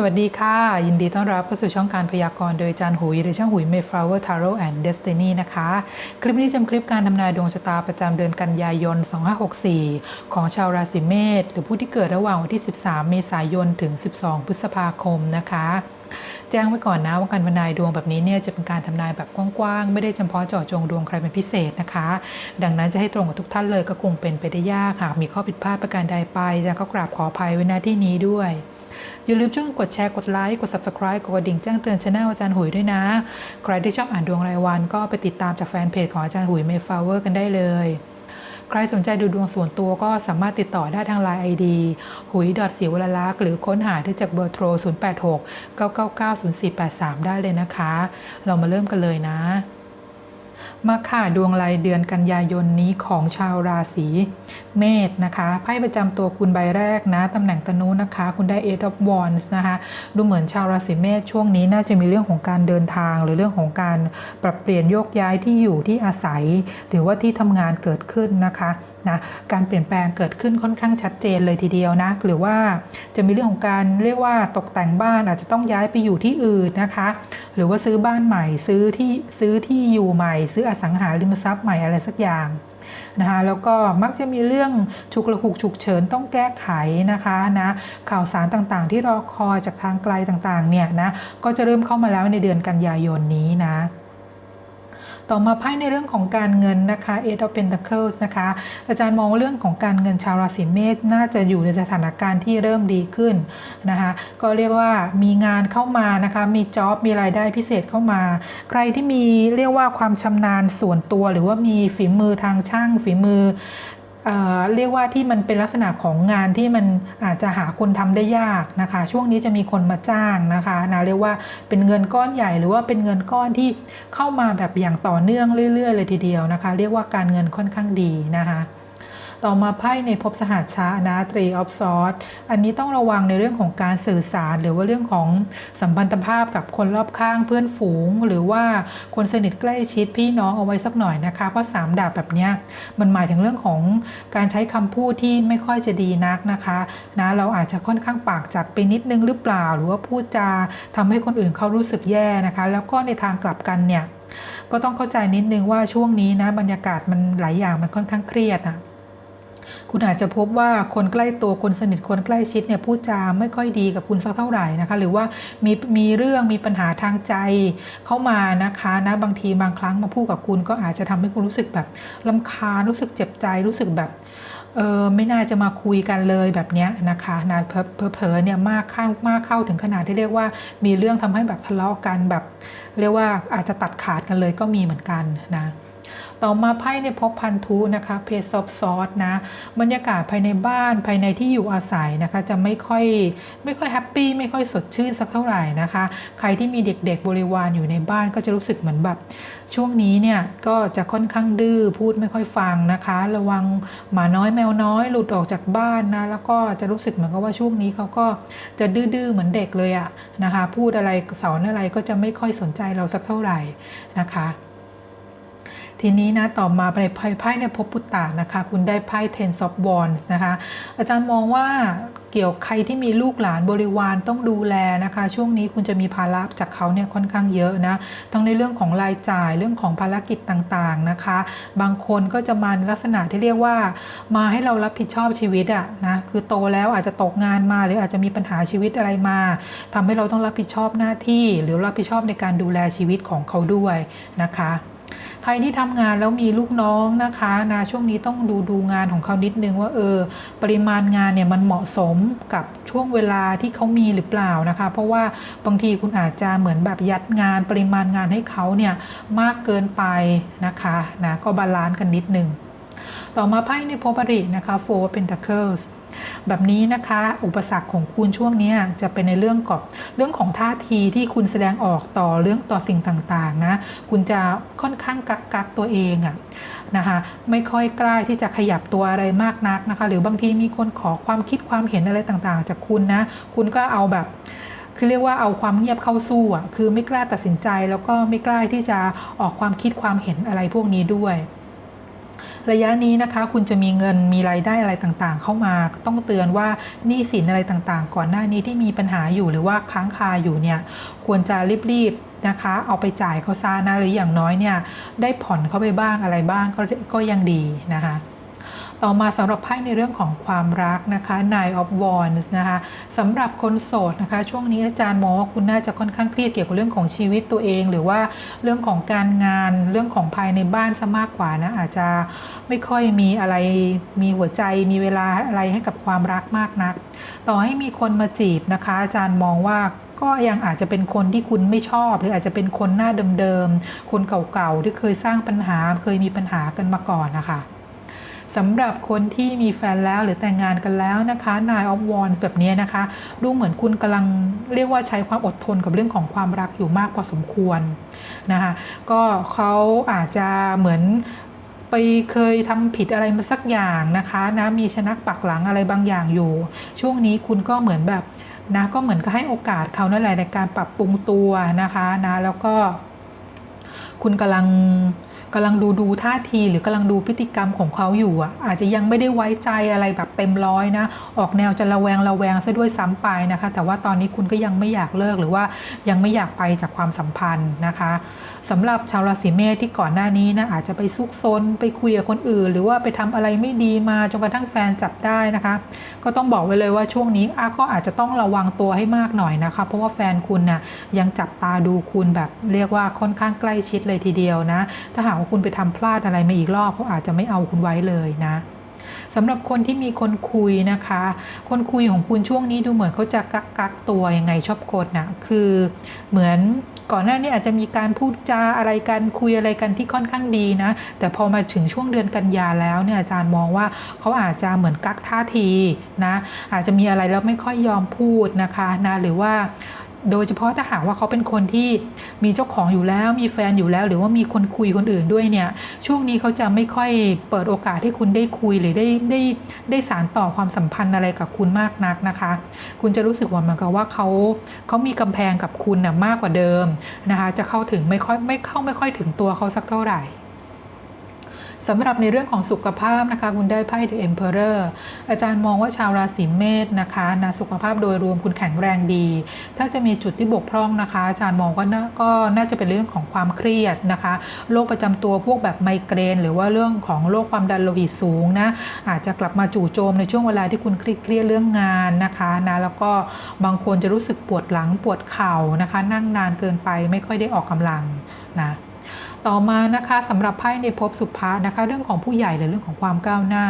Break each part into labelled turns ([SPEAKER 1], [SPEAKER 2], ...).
[SPEAKER 1] สวัสดีค่ะ ยินดีต้อนรับเข้าสู่ช่องการพยากรณ์โดยจารย์หุยหรือช่างหุย Mayflower Tarot and Destiny นะคะ คลิปนี้จำคลิปการทำนายดวงชะตาประจำเดือนกันยายน 2564 ของชาวราศีเมษหรือผู้ที่เกิดระหว่างวันที่ 13 เมษายนถึง 12 พฤษภาคมนะคะแจ้งไว้ก่อนนะว่าการทำนายดวงแบบนี้เนี่ยจะเป็นการทำนายแบบกว้างๆ ไม่ได้เฉพาะเจาะจงดวงใครเป็นพิเศษนะคะ ดังนั้นจะให้ตรงกับทุกท่านเลยก็คงเป็นไปได้ยากหากมีข้อผิดพลาดประการใดไปจะก็กราบขออภัยไว้ณที่นี้ด้วย อย่าลืมช่วยกดแชร์กดไลค์กด subscribe กดกระดิ่งแจ้งเตือนช anel อาจารย์หุยด้วยนะ ใครที่ชอบอ่านดวงรายวัน ก็ไปติดตามจากแฟนเพจของอาจารย์หุยเมฟ l เวอร์กันได้เลยใครสนใจดูดวงส่วนตัวก็สามารถติดต่อได้ทาง Line ID หุยดอทสียวลลักษณ์หรือค้นหาที่จากเบอร์โทร 086 999 0483 ได้เลยนะคะ เรามาเริ่มกันเลยนะ มาค่ะดวงรายเดือนกันยายนนี้ของชาวราศีเมษนะคะไพ่ประจำตัวคุณใบแรกนะตำแหน่งตนุนะคะ คุณได้ Eight of Wands นะคะ ดูเหมือนชาวราศีเมษช่วงนี้น่าจะมีเรื่องของการเดินทาง หรือเรื่องของการปรับเปลี่ยนโยกย้ายที่อยู่ที่อาศัย หรือว่าที่ทำงานเกิดขึ้นนะคะนะการเปลี่ยนแปลงเกิดขึ้นค่อนข้างชัดเจนเลยทีเดียวนะหรือว่าจะมีเรื่องของการเรียกว่าตกแต่งบ้านอาจจะต้องย้ายไปอยู่ที่อื่นนะคะ หรือว่าซื้อบ้านใหม่ซื้อที่ซื้อที่อยู่ใหม่ซื้ออสังหาริมทรัพย์ใหม่อะไรสักอย่างนะคะแล้วก็มักจะมีเรื่องฉุกระหุกฉุกเฉินต้องแก้ไขนะคะนะข่าวสารต่างๆ ที่รอคอยจากทางไกลต่างๆเนี่ยนะก็จะเริ่มเข้ามาแล้วในเดือนกันยายนนี้นะ ต่อมาไพ่ในเรื่องของการเงินนะคะ Eight of Pentacles นะคะ อาจารย์มองเรื่องของการเงินชาวราศีเมษน่าจะอยู่ในสถานการณ์ที่เริ่มดีขึ้นนะคะก็เรียกว่ามีงานเข้ามานะคะมีจ็อบมีรายได้พิเศษเข้ามา ใครที่มีเรียกว่าความชำนาญส่วนตัว หรือว่ามีฝีมือทางช่างฝีมือ เเรียกว่าที่มันเป็นลักษณะของงานที่มันอาจจะหาคนทำได้ยากนะคะ ช่วงนี้จะมีคนมาจ้างนะคะนะเรียกว่าเป็นเงินก้อนใหญ่หรือว่าเป็นเงินก้อนที่เข้ามาแบบอย่างต่อเนื่องเรื่อยๆเลยทีเดียวนะคะ เรียกว่าการเงินค่อนข้างดีนะคะ ต่อมาไพ่ในภพสหัสชานะตรีออฟซอสอันนี้ต้องระวังในเรื่องของการสื่อสารหรือว่าเรื่องของสัมพันธภาพกับคนรอบข้างเพื่อนฝูง หรือว่าคนสนิทใกล้ชิดพี่น้องเอาไว้สักหน่อยนะคะ เพราะสามดาบแบบนี้มันหมายถึงเรื่องของการใช้คำพูดที่ไม่ค่อยจะดีนักนะคะนะเราอาจจะค่อนข้างปากจัดไปนิดนึงหรือเปล่า หรือว่าพูดจาทำให้คนอื่นเขารู้สึกแย่นะคะ แล้วก็ในทางกลับกันเนี่ยก็ต้องเข้าใจนิดนึงว่าช่วงนี้นะบรรยากาศมันหลายอย่างมันค่อนข้างเครียดอะ คุณอาจจะพบว่าคนใกล้ตัวคนสนิทคนใกล้ชิดเนี่ยพูดจาไม่ค่อยดีกับคุณสักเท่าไหร่นะคะ หรือว่ามีมีเรื่องมีปัญหาทางใจเข้ามานะคะนะบางทีบางครั้งมาพูดกับคุณก็อาจจะทำให้คุณรู้สึกแบบลำคาญรู้สึกเจ็บใจรู้สึกแบบเออไม่น่าจะมาคุยกันเลยแบบนี้นะคะนะเพอเพอเนี่ยมากข้ามากเข้าถึงขนาดที่เรียกว่ามีเรื่องทำให้แบบทะเลาะกันแบบ เรียกว่าอาจจะตัดขาดกันเลยก็มีเหมือนกันนะ ต่อมาไพ่ในภพพันธุนะคะเพซอฟซอสนะบรรยากาศภายในบ้านภายในที่อยู่อาศัยนะคะ จะไม่ค่อยไม่ค่อยแฮปปี้ไม่ค่อยสดชื่นสักเท่าไหร่นะคะ ใครที่มีเด็กๆบริวารอยู่ในบ้านก็จะรู้สึกเหมือนแบบ ช่วงนี้เนี่ยก็จะค่อนข้างดื้อพูดไม่ค่อยฟังนะคะ ระวังหมาน้อยแมวน้อยหลุดออกจากบ้านนะแล้วก็จะรู้สึกเหมือนกับว่าช่วงนี้เขาก็จะดื้อๆเหมือนเด็กเลยอะนะคะ พูดอะไรสอนอะไรก็จะไม่ค่อยสนใจเราสักเท่าไหร่นะคะ ทีนี้นะต่อมาในไพ่ไพ่ในภพปุตตะนะคะ คุณได้ไพ่ Ten of Wands นะคะ อาจารย์มองว่าเกี่ยวใครที่มีลูกหลานบริวารต้องดูแลนะคะ ช่วงนี้คุณจะมีภาระจากเขาเนี่ยค่อนข้างเยอะนะทั้งในเรื่องของรายจ่ายเรื่องของภารกิจต่างๆนะคะ บางคนก็จะมาลักษณะที่เรียกว่า มาให้เรารับผิดชอบชีวิตอะนะคือโตแล้วอาจจะตกงานมาหรืออาจจะมีปัญหาชีวิตอะไรมาทำให้เราต้องรับผิดชอบหน้าที่ หรือรับผิดชอบในการดูแลชีวิตของเขาด้วยนะคะ ใครที่ทำงานแล้วมีลูกน้องนะคะนะช่วงนี้ต้องดูดูงานของเขานิดนึงว่าเออปริมาณงานเนี่ยมันเหมาะสมกับช่วงเวลาที่เขามีหรือเปล่านะคะ เพราะว่าบางทีคุณอาจจะเหมือนแบบยัดงานปริมาณงานให้เขาเนี่ยมากเกินไปนะคะนะก็บาลานซ์กันนิดนึงต่อมาไพ่ในโพบรินะคะ Four Pentacles แบบนี้นะคะ อุปสรรคของคุณช่วงนี้จะเป็นในเรื่องกับเรื่องของท่าทีที่คุณแสดงออกต่อเรื่องต่อสิ่งต่างๆนะคุณจะค่อนข้างกักกักตัวเองอะนะคะไม่ค่อยกล้าที่จะขยับตัวอะไรมากนักนะคะ หรือบางทีมีคนขอความคิดความเห็นอะไรต่างๆ จากคุณนะคุณก็เอาแบบคือเรียกว่าเอาความเงียบเข้าสู้อะคือไม่กล้าตัดสินใจแล้วก็ไม่กล้าที่จะออกความคิดความเห็นอะไรพวกนี้ด้วย ระยะนี้นะคะ คุณจะมีเงินมีรายได้อะไรต่างๆ เข้ามาต้องเตือนว่าหนี้สินอะไรต่างๆ ก่อนหน้านี้ที่มีปัญหาอยู่หรือว่าค้างคาอยู่เนี่ยควรจะรีบๆนะคะ เอาไปจ่ายเขาซานะหรืออย่างน้อยเนี่ยได้ผ่อนเข้าไปบ้างอะไรบ้างก็ก็ยังดีนะคะ ต่อมาสำหรับไพ่ในเรื่องของความรักนะคะ Nine of Wands นะคะสำหรับคนโสดนะคะ ช่วงนี้อาจารย์มองว่าคุณน่าจะค่อนข้างเครียดเกี่ยวกับเรื่องของชีวิตตัวเอง หรือว่าเรื่องของการงานเรื่องของภายในบ้านซะมากกว่านะอาจจะไม่ค่อยมีอะไรมีหัวใจมีเวลาอะไรให้กับความรักมากนัก ต่อให้มีคนมาจีบนะคะ อาจารย์มองว่าก็ยังอาจจะเป็นคนที่คุณไม่ชอบ หรืออาจจะเป็นคนหน้าเดิมๆคนเก่าๆที่เคยสร้างปัญหาเคยมีปัญหากันมาก่อนนะคะ สำหรับคนที่มีแฟนแล้วหรือแต่งงานกันแล้วนะคะ Nine of Wands แบบนี้นะคะ ดูเหมือนคุณกำลังเรียกว่าใช้ความอดทนกับเรื่องของความรักอยู่มากพอสมควรนะคะก็เขาอาจจะเหมือนไปเคยทำผิดอะไรมาสักอย่างนะคะนะมีชนักปักหลังอะไรบางอย่างอยู่ ช่วงนี้คุณก็เหมือนแบบนะก็เหมือนก็ให้โอกาสเขานั่นแหละในการปรับปรุงตัวนะคะนะแล้วก็คุณกำลัง กำลังดูดูท่าทีหรือกำลังดูพฤติกรรมของเขาอยู่อะอาจจะยังไม่ได้ไว้ใจอะไรแบบเต็มร้อยนะ ออกแนวจะระแวงระแวงซะด้วยซ้ำไปนะคะ แต่ว่าตอนนี้คุณก็ยังไม่อยากเลิกหรือว่ายังไม่อยากไปจากความสัมพันธ์นะคะสำหรับชาวราศีเมษที่ก่อนหน้านี้นะอาจจะไปซุกซนไปคุยกับคนอื่น หรือว่าไปทำอะไรไม่ดีมาจนกระทั่งแฟนจับได้นะคะ ก็ต้องบอกไว้เลยว่าช่วงนี้อาก็อาจจะต้องระวังตัวให้มากหน่อยนะคะ เพราะว่าแฟนคุณนะ่ะยังจับตาดูคุณแบบเรียกว่าค่อนข้างใกล้ชิดเลยทีเดียวนะ ถ้าหากว่าคุณไปทำพลาดอะไรมาอีกรอบเขาอาจจะไม่เอาคุณไว้เลยนะสำหรับคนที่มีคนคุยนะคะ คนคุยของคุณช่วงนี้ดูเหมือนเขาจะกักกักตัวยังไงชอบกดนะคือเหมือน ก่อนหน้านี้อาจจะมีการพูดจาอะไรกันคุยอะไรกันที่ค่อนข้างดีนะ แต่พอมาถึงช่วงเดือนกันยาแล้วเนี่ยอาจารย์มองว่าเขาอาจจะเหมือนกักท่าทีนะอาจจะมีอะไรแล้วไม่ค่อยยอมพูดนะคะนะหรือว่า โดยเฉพาะถ้าหากว่าเขาเป็นคนที่มีเจ้าของอยู่แล้ว มีแฟนอยู่แล้ว หรือว่ามีคนคุยคนอื่นด้วยเนี่ย ช่วงนี้เขาจะไม่ค่อยเปิดโอกาสให้คุณได้คุยหรือได้ได้ได้สารต่อความสัมพันธ์อะไรกับคุณมากนักนะคะ คุณจะรู้สึกว่าเหมือนกับว่าเขาเขามีกำแพงกับคุณนะมากกว่าเดิมนะคะ จะเข้าถึงไม่ค่อยไม่เข้าไม่ค่อยถึงตัวเขาสักเท่าไหร่ สำหรับในเรื่องของสุขภาพนะคะคุณได้ไพ่ The Emperor อาจารย์มองว่าชาวราศีเมษนะคะนะสุขภาพโดยรวมคุณแข็งแรงดี ถ้าจะมีจุดที่บกพร่องนะคะ อาจารย์มองว่าน่าก็น่าจะเป็นเรื่องของความเครียดนะคะโรคประจำตัวพวกแบบไมเกรน หรือว่าเรื่องของโรคความดันโลหิตสูงนะอาจจะกลับมาจู่โจมในช่วงเวลาที่คุณเครียดเรื่องงานนะคะนะแล้วก็บางคนจะรู้สึกปวดหลังปวดเข่านะคะ นั่งนานเกินไปไม่ค่อยได้ออกกำลังนะ ต่อมานะคะสำหรับไพ่ในภพสุภานะคะ เรื่องของผู้ใหญ่หรือเรื่องของความก้าวหน้า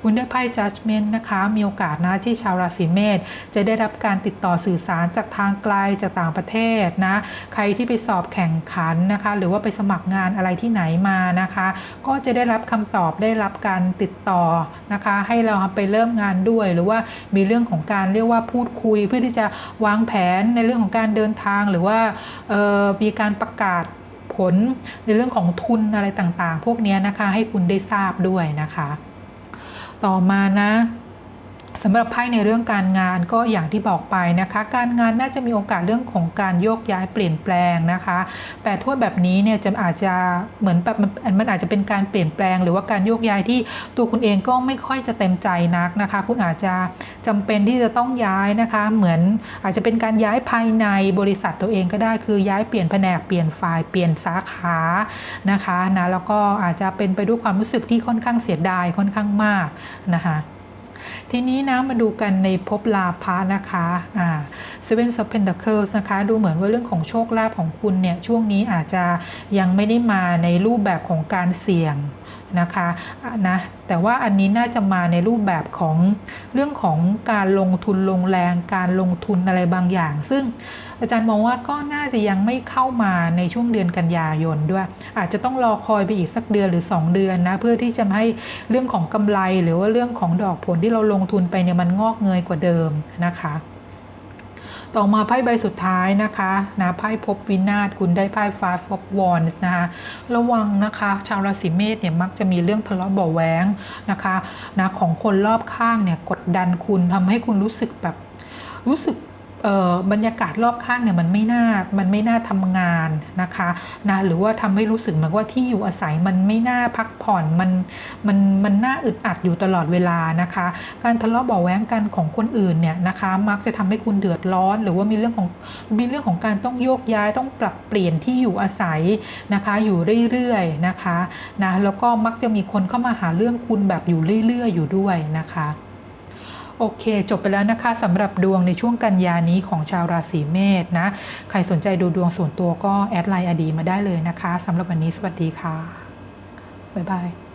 [SPEAKER 1] คุณได้ไพ่ judgment นะคะ มีโอกาสนะที่ชาวราศีเมษจะได้รับการติดต่อสื่อสารจากทางไกลจากต่างประเทศนะ ใครที่ไปสอบแข่งขันนะคะ หรือว่าไปสมัครงานอะไรที่ไหนมานะคะ ก็จะได้รับคำตอบได้รับการติดต่อนะคะ ให้เราไปเริ่มงานด้วย หรือว่ามีเรื่องของการเรียกว่าพูดคุย เพื่อที่จะวางแผนในเรื่องของการเดินทางหรือว่ามีการประกาศ ผลในเรื่องของทุนอะไรต่างๆ พวกนี้นะคะ ให้คุณได้ทราบด้วยนะคะ ต่อมานะ สำหรับไพ่ในเรื่องการงานก็อย่างที่บอกไปนะคะ การงานน่าจะมีโอกาสเรื่องของการโยกย้ายเปลี่ยนแปลงนะคะ แต่ถ้วแบบนี้เนี่ยจะอาจจะเหมือนแบบมันมันอาจจะเป็นการเปลี่ยนแปลง หรือว่าการโยกย้ายที่ตัวคุณเองก็ไม่ค่อยจะเต็มใจนักนะคะ คุณอาจจะจำเป็นที่จะต้องย้ายนะคะ เหมือนอาจจะเป็นการย้ายภายในบริษัทตัวเองก็ได้คือย้ายเปลี่ยนแผนกเปลี่ยนฝ่ายเปลี่ยนสาขานะคะนะแล้วก็อาจจะเป็นไปด้วยความรู้สึกที่ค่อนข้างเสียดายค่อนข้างมากนะคะ ทีนี้นะมาดูกันในภพลาภะนะคะอ่า Seven of Pentacles นะคะดูเหมือนว่าเรื่องของโชคลาภของคุณเนี่ยช่วงนี้อาจจะยังไม่ได้มาในรูปแบบของการเสี่ยง นะคะนะแต่ว่าอันนี้น่าจะมาในรูปแบบของเรื่องของการลงทุนลงแรง การลงทุนอะไรบางอย่าง ซึ่งอาจารย์มองว่าก็น่าจะยังไม่เข้ามาในช่วงเดือนกันยายนด้วย อาจจะต้องรอคอยไปอีกสักเดือนหรือ 2 เดือนนะเพื่อที่จะให้เรื่องของกำไรหรือว่าเรื่องของดอกผลที่เราลงทุนไปเนี่ยมันงอกเงยกว่าเดิมนะคะ ต่อมาไพ่ใบสุดท้ายนะคะนะไพ่พบวินาศคุณได้ไพ่ Five of Wands นะคะระวังนะคะชาวราศีเมษเนี่ยมักจะมีเรื่องทะเลาะเบาะแหวงนะคะนะของคนรอบข้างเนี่ยกดดันคุณทำให้คุณรู้สึกแบบรู้สึก บรรยากาศรอบข้างเนี่ยมันไม่น่ามันไม่น่าทำงานนะคะนะหรือว่าทำให้รู้สึกเหมือนว่าที่อยู่อาศัยมันไม่น่าพักผ่อนมันมันมันน่าอึดอัดอยู่ตลอดเวลานะคะ การทะเลาะเบาะแว้งกันของคนอื่นเนี่ยนะคะ มักจะทำให้คุณเดือดร้อน หรือว่ามีเรื่องของมีเรื่องของการต้องโยกย้ายต้องปรับเปลี่ยนที่อยู่อาศัยนะคะ อยู่เรื่อยๆนะคะนะแล้วก็มักจะมีคนเข้ามาหาเรื่องคุณแบบอยู่เรื่อย ๆ อยู่ด้วยนะคะ โอเค จบไปแล้วนะคะสำหรับดวงในช่วงกันยานี้ของชาวราศีเมษนะ ใครสนใจดูดวงส่วนตัวก็แอดไลน์อดีมาได้เลยนะคะสำหรับวันนี้สวัสดีค่ะ บ๊ายบาย